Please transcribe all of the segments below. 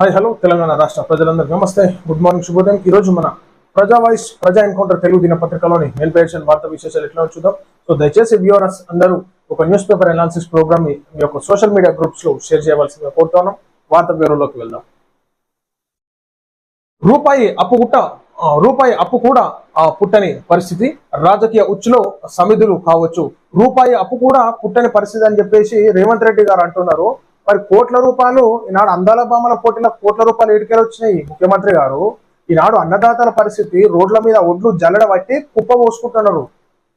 Hi hello Telangana రాష్ట్ర ప్రజలందరికీ నమస్తే. గుడ్ మార్నింగ్ శుభోదయం. ఈ రోజు మన ప్రజా వాయిస్ ప్రజా ఎన్కౌంటర్ తెలుగు దినపత్రికలోని మెయిన్ పేజ్ అండ్ విశేషాలు ఎట్లా చూద్దాం సో దయచేసి వ్యూవర్స్ అందరూ ఒక న్యూస్ పేపర్ అనాలిసిస్ ప్రోగ్రామ్ మీ యొక్క సోషల్ మీడియా గ్రూప్స్లో షేర్ చేయవలసిందిగా కోరుతున్నాం. వార్త బ్యూరోలోకి వెళ్దాం. రూపాయి అప్పు గుట్ట రూపాయి అప్పు కూడా ఆ, పుట్టని పరిస్థితి. రాజకీయ ఉచ్చులో సమిధులు కావచ్చు. రూపాయి అప్పు కూడా పుట్టని పరిస్థితి అని చెప్పేసి రేవంత్ రెడ్డి గారు అంటున్నారు. మరి కోట్ల రూపాయలు ఈనాడు అందాల బామల పోటీలో కోట్ల రూపాయలు ఎడికెళ్ళి వచ్చినాయి ముఖ్యమంత్రి గారు. ఈనాడు అన్నదాతల పరిస్థితి రోడ్ల మీద ఒడ్లు జల్లడ పట్టి కుప్ప పోసుకుంటున్నారు.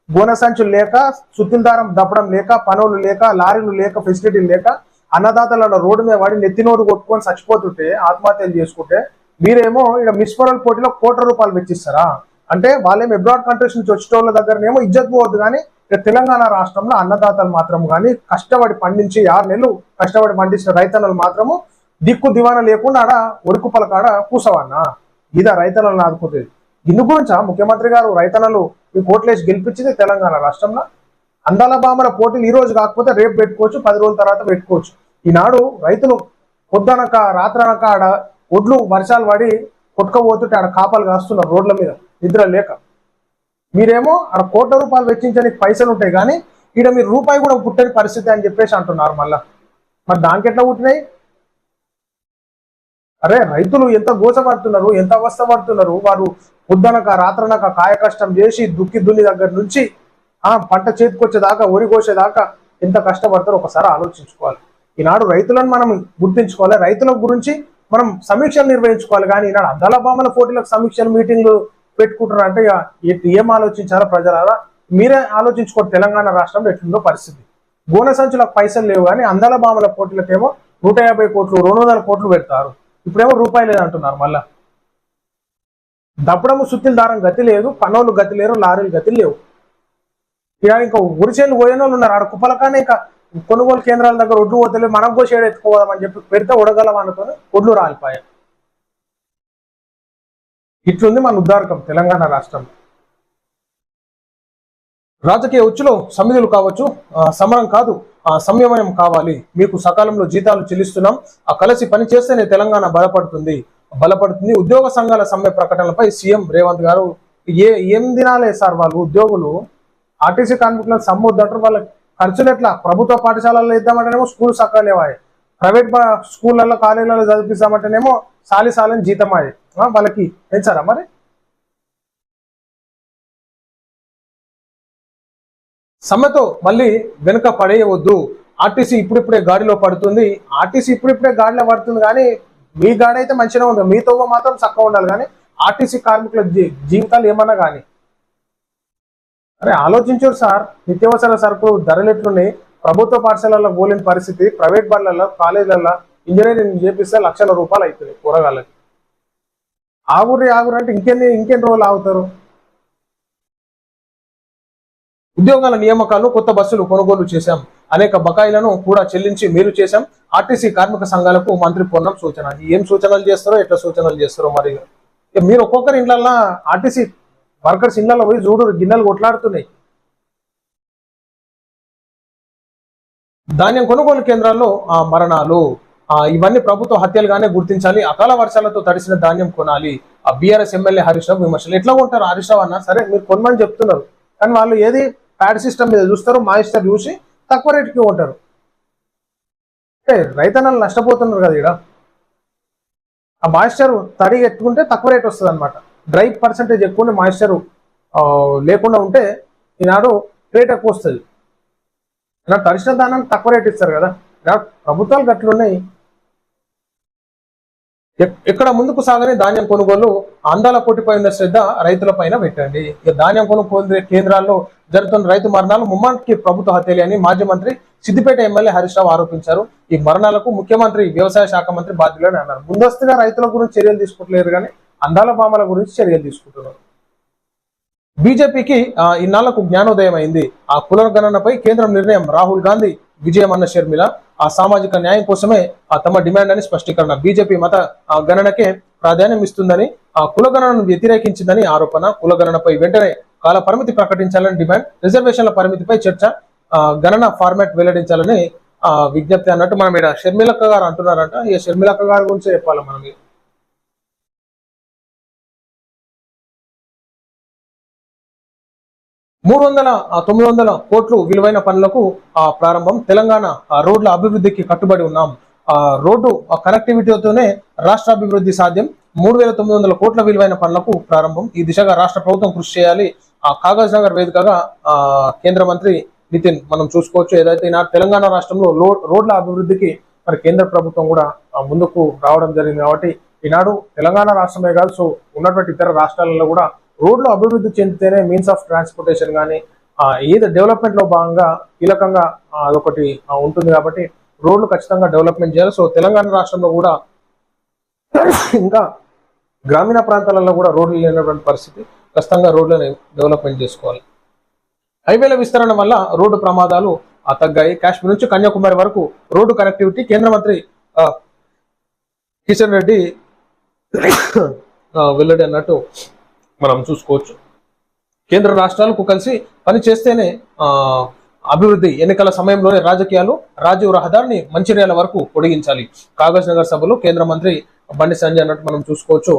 గోనె సంచులు లేక సుత్తిల దారం దప్పడం లేక పనులు లేక లారీలు లేక ఫెసిలిటీలు లేక అన్నదాతల రోడ్డు మీద పడి నెత్తినోరు కొట్టుకొని చచ్చిపోతుంటే ఆత్మహత్యలు చేసుకుంటే మీరేమో ఇక్కడ మున్సిపల్ పోటీలో కోట్ల రూపాయలు వెచ్చిస్తారా? అంటే వాళ్ళేమో అబ్రాడ్ కంట్రీస్ నుంచి వచ్చేటోళ్ళ దగ్గరనేమో ఇజ్జత్ పోవద్దు కానీ తెలంగాణ రాష్ట్రంలో అన్నదాతలు మాత్రం కానీ కష్టపడి పండించి ఆరు నెలలు కష్టపడి పండించిన రైతన్నలు మాత్రము దిక్కు దివాన లేకుండా ఆడ ఒరుకు పలకాడ కూసవన్నా. ఇదా రైతన్నలను ఆదుకుంటుంది ఇందు గురించా ముఖ్యమంత్రి గారు రైతన్నలు ఈ కోట్లేసి గెలిపించింది తెలంగాణ రాష్ట్రంలో? అందాల బామల పోటీలు ఈ రోజు కాకపోతే రేపు పెట్టుకోవచ్చు పది రోజుల తర్వాత పెట్టుకోవచ్చు. ఈనాడు రైతులు పొద్దునక రాత్రనక ఆడ ఒడ్లు వర్షాలు పడి కొట్టుకపోతుంటే ఆడ కాపాలు కాస్తున్నారు రోడ్ల మీద. నిద్ర లేక. మీరేమో ఆడ కోట్ల రూపాయలు వెచ్చించడానికి పైసలు ఉంటాయి కానీ ఈడ మీరు రూపాయి కూడా పుట్టని పరిస్థితి అని చెప్పేసి అంటున్నారు మళ్ళా. మరి దానికి ఎట్లా పుట్టినాయి? అరే రైతులు ఎంత గోసపడుతున్నారు ఎంత అవస్థ పడుతున్నారు వారు పొద్దునక రాత్రనక కాయ కష్టం చేసి దుక్కి దున్ని దగ్గర నుంచి ఆ పంట చేతికొచ్చేదాకా వరి కోసేదాకా ఎంత కష్టపడతారో ఒకసారి ఆలోచించుకోవాలి. ఈనాడు రైతులను మనం గుర్తించుకోవాలి. రైతుల గురించి మనం సమీక్షలు నిర్వహించుకోవాలి. కానీ ఈనాడు అద్దాల బామల పోటీలకు సమీక్షలు మీటింగ్లు పెట్టుకుంటున్నారు అంటే ఇక ఏం ఆలోచించాలో ప్రజలారా మీరే ఆలోచించుకోండి తెలంగాణ రాష్ట్రంలో ఎట్లుందో పరిస్థితి. గోనె సంచులకు పైసలు లేవు కానీ అందాల బామల పోటీలకేమో నూట యాభై కోట్లు రెండు వందల కోట్లు పెడతారు. ఇప్పుడేమో రూపాయి లేదంటున్నారు మళ్ళా. దప్పడము సుత్తిల దారం గతి లేదు పనోళ్ళు గతి లేరు లారీలు గతి లేవు. ఇక ఇంకా ఉరిచేలు పోయిన వాళ్ళు ఉన్నారు. ఆడ కుప్పలకానే ఇంకా కొనుగోలు కేంద్రాల దగ్గర ఒడ్డు పోతలేదు మనం కూడా షేడ్ ఎత్తుకోవాలని చెప్పి పెడితే ఉడగలం అనుకొని ఒడ్లు రాలిపోయాయి. ఇట్లుంది మన ఉద్దారకం తెలంగాణ రాష్ట్రం. రాజకీయ ఉచ్చులో సమిధులు కావచ్చు సమరం కాదు ఆ, సంయమనం కావాలి. మీకు సకాలంలో జీతాలు చెల్లిస్తున్నాం. ఆ కలిసి పని చేస్తేనే తెలంగాణ బలపడుతుంది. బలపడుతుంది. ఉద్యోగ సంఘాల సమ్మె ప్రకటనలపై సీఎం రేవంత్ గారు ఏ ఏం దినాలే సార్ వాళ్ళు? ఉద్యోగులు ఆర్టీసీ కార్మికులను సమ్మె వద్దంటారు వాళ్ళ ఖర్చులు ఎట్లా? ప్రభుత్వ పాఠశాలల్లో ఇద్దామంటేనేమో స్కూల్ సక్కలేవాయి. ప్రైవేట్ స్కూళ్ళల్లో కాలేజీలలో చదివిస్తామంటేనేమో సాలి సాలని జీతం అయ్యాయి వాళ్ళకి పెంచారా మరి? సమ్మెతో మళ్ళీ వెనుక పడేయవద్దు. ఆర్టీసీ ఇప్పుడిప్పుడే గాడిలో పడుతుంది. ఆర్టీసీ ఇప్పుడిప్పుడే గాడిలో పడుతుంది కానీ మీ గాడి అయితే మంచిగా ఉంది మీతో మాత్రం చక్కగా ఉండాలి కానీ ఆర్టీసీ కార్మికుల జీ- జీవితాలు ఏమన్నా కానీ. అరే ఆలోచించారు సార్. నిత్యావసర సరుకులు ధరలు ఎట్లున్నాయి? ప్రభుత్వ పాఠశాలలో పోలేని పరిస్థితి ప్రైవేట్ బళ్ళల్లో కాలేజీలలో ఇంజనీరింగ్ చేపిస్తే లక్షల రూపాయలు అవుతుంది కూరగాయలకి. ఆగురి ఆగురు అంటే ఇంకెన్ని ఇంకెన్ని రోజులు ఆగుతారు? ఉద్యోగాల నియామకాలు కొత్త బస్సులు కొనుగోలు చేశాం. అనేక బకాయిలను కూడా చెల్లించి మేలు చేశాం. ఆర్టీసీ కార్మిక సంఘాలకు మంత్రి పొన్నం సూచన. ఏం సూచనలు చేస్తారో ఎట్లా సూచనలు చేస్తారో మరి. మీరు ఒక్కొక్కరి ఇండ్లల్లో ఆర్టీసీ వర్కర్స్ ఇళ్ళలో పోయి చూడు గిన్నెలు కొట్లాడుతున్నాయి. ధాన్యం కొనుగోలు కేంద్రాల్లో ఆ, మరణాలు. ఇవన్నీ ప్రభుత్వ హత్యలుగానే గుర్తించాలి. అకాల వర్షాలతో తడిసిన ధాన్యం కొనాలి. ఆ బీఆర్ఎస్ ఎమ్మెల్యే హరీష్ రావు విమర్శలు. ఎట్లా ఉంటారు హరీష్ రావు అన్న సరే మీరు కొనమని చెప్తున్నారు. కానీ వాళ్ళు ఏది ప్యాడ్ సిస్టమ్ మీద చూస్తారు మాయిస్టర్ చూసి తక్కువ రేటుకి ఉంటారు అంటే రైతన్నలు నష్టపోతున్నారు కదా ఇక్కడ ఆ మాయిస్చర్ తడి ఎత్తుకుంటే తక్కువ రేట్ వస్తుంది అనమాట డ్రై పర్సంటేజ్ ఎక్కువ ఉండి మాయిస్చర్ లేకుండా ఉంటే ఈనాడు రేట్ ఎక్కువ వస్తుంది. ఈనాడు తడిసిన దానాన్ని తక్కువ రేట్ ఇస్తారు కదా. ప్రభుత్వాలు గట్లున్నాయి ఎక్కడ ముందుకు సాగని ధాన్యం కొనుగోలు అందాల పోటీపై ఉన్న శ్రద్ధ రైతుల పైన పెట్టండి. ఇక ధాన్యం కొనుగోలు కేంద్రాల్లో జరుగుతున్న రైతు మరణాలు ముమ్మాటికి ప్రభుత్వ హత్యలే అని మాజీ మంత్రి సిద్దిపేట ఎమ్మెల్యే హరీష్ రావు ఆరోపించారు. ఈ మరణాలకు ముఖ్యమంత్రి వ్యవసాయ శాఖ మంత్రి బాధ్యులని అన్నారు. ముందస్తుగా రైతుల గురించి చర్యలు తీసుకోవట్లేదు కానీ అందాల బామల గురించి చర్యలు తీసుకుంటున్నారు. బీజేపీకి ఇన్నాళ్ళకు జ్ఞానోదయం అయింది. ఆ పునర్గణనపై కేంద్రం నిర్ణయం రాహుల్ గాంధీ విజయం అన్న షర్మిల ఆ సామాజిక న్యాయం కోసమే ఆ తమ డిమాండ్ అని స్పష్టీకరణ. బీజేపీ మత ఆ, గణనకే ప్రాధాన్యం ఇస్తుందని ఆ కులగణనను వ్యతిరేకించిందని ఆరోపణ. కులగణనపై వెంటనే కాల పరిమితి ప్రకటించాలని డిమాండ్ రిజర్వేషన్ల పరిమితిపై చర్చ ఆ, గణన ఫార్మాట్ వెల్లడించాలని ఆ, విజ్ఞప్తి అన్నట్టు మనం ఇక్కడ షర్మిలక్క గారు అంటున్నారంట. ఈ షర్మిలక్క గారి గురించి చెప్పాలి మనం. మూడు వందల తొమ్మిది వందల కోట్లు విలువైన పనులకు ఆ, ప్రారంభం. తెలంగాణ ఆ, రోడ్ల అభివృద్ధికి కట్టుబడి ఉన్నాం. రోడ్డు ఆ, కనెక్టివిటీతోనే రాష్ట్ర అభివృద్ధి సాధ్యం. మూడు వేల తొమ్మిది వందల కోట్ల విలువైన పనులకు ప్రారంభం. ఈ దిశగా రాష్ట్ర ప్రభుత్వం కృషి చేయాలి. ఆ కాగజ్ నగర్ వేదికగా ఆ, కేంద్ర మంత్రి నితిన్ మనం చూసుకోవచ్చు. ఏదైతే ఈనాడు తెలంగాణ రాష్ట్రంలో రోడ్ల అభివృద్ధికి మరి కేంద్ర ప్రభుత్వం కూడా ముందుకు రావడం జరిగింది కాబట్టి ఈనాడు తెలంగాణ రాష్ట్రమే కాదు సో ఉన్నటువంటి ఇతర రాష్ట్రాలలో కూడా రోడ్లు అభివృద్ధి చెందితేనే మీన్స్ ఆఫ్ ట్రాన్స్పోర్టేషన్ కానీ ఏది డెవలప్మెంట్లో భాగంగా కీలకంగా అదొకటి ఉంటుంది కాబట్టి రోడ్లు ఖచ్చితంగా డెవలప్మెంట్ చేయాలి. సో తెలంగాణ రాష్ట్రంలో కూడా ఇంకా గ్రామీణ ప్రాంతాలలో కూడా రోడ్లు లేనటువంటి పరిస్థితి ఖచ్చితంగా రోడ్లను డెవలప్మెంట్ చేసుకోవాలి. హైవేల విస్తరణ వల్ల రోడ్డు ప్రమాదాలు ఆ, తగ్గాయి. కాశ్మీర్ నుంచి కన్యాకుమారి వరకు రోడ్డు కనెక్టివిటీ కేంద్ర మంత్రి కిషన్ రెడ్డి వెల్లడి అన్నట్టు మనం చూసుకోవచ్చు. కేంద్ర రాష్ట్రాలకు కలిసి పని చేస్తేనే ఆ, అభివృద్ధి ఎన్నికల సమయంలోనే రాజకీయాలు రాజీవ్ రహదారిని మంచిర్యాల వరకు పొడిగించాలి. కాగజ్ నగర్ సభలో కేంద్ర మంత్రి బండి సంజయ్ అన్నట్టు మనం చూసుకోవచ్చు.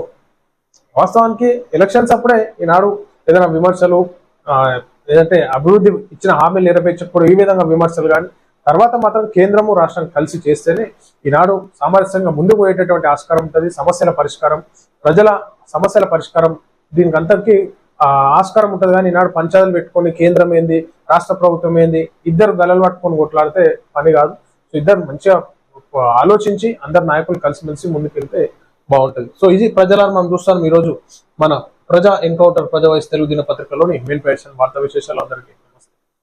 వాస్తవానికి ఎలక్షన్స్ అప్పుడే ఈనాడు ఏదైనా విమర్శలు ఆ, ఏదంటే అభివృద్ధి ఇచ్చిన హామీలు నెరవేర్చప్పుడు ఈ విధంగా విమర్శలు కానీ తర్వాత మాత్రం కేంద్రము రాష్ట్రం కలిసి చేస్తేనే ఈనాడు సామరస్యంగా ముందుకు పోయేటటువంటి ఆస్కారం ఉంటుంది. సమస్యల పరిష్కారం ప్రజల సమస్యల పరిష్కారం దీనికి అంతటికీ ఆస్కారం ఉంటుంది కానీ ఈనాడు పంచాయతీలు పెట్టుకొని కేంద్రం ఏంది రాష్ట్ర ప్రభుత్వం ఏంది ఇద్దరు గలలు పట్టుకొని కొట్లాడితే పని కాదు. సో ఇద్దరు మంచిగా ఆలోచించి అందరు నాయకులు కలిసిమెలిసి ముందుకెళ్తే బాగుంటుంది. సో ఇది ప్రజలను మనం చూస్తాం ఈరోజు మన ప్రజా ఎన్కౌంటర్ ప్రజా వయసు తెలుగు దినపత్రికలోని మెయిన్ పేషన్ వార్తా విశేషాలు అందరికీ.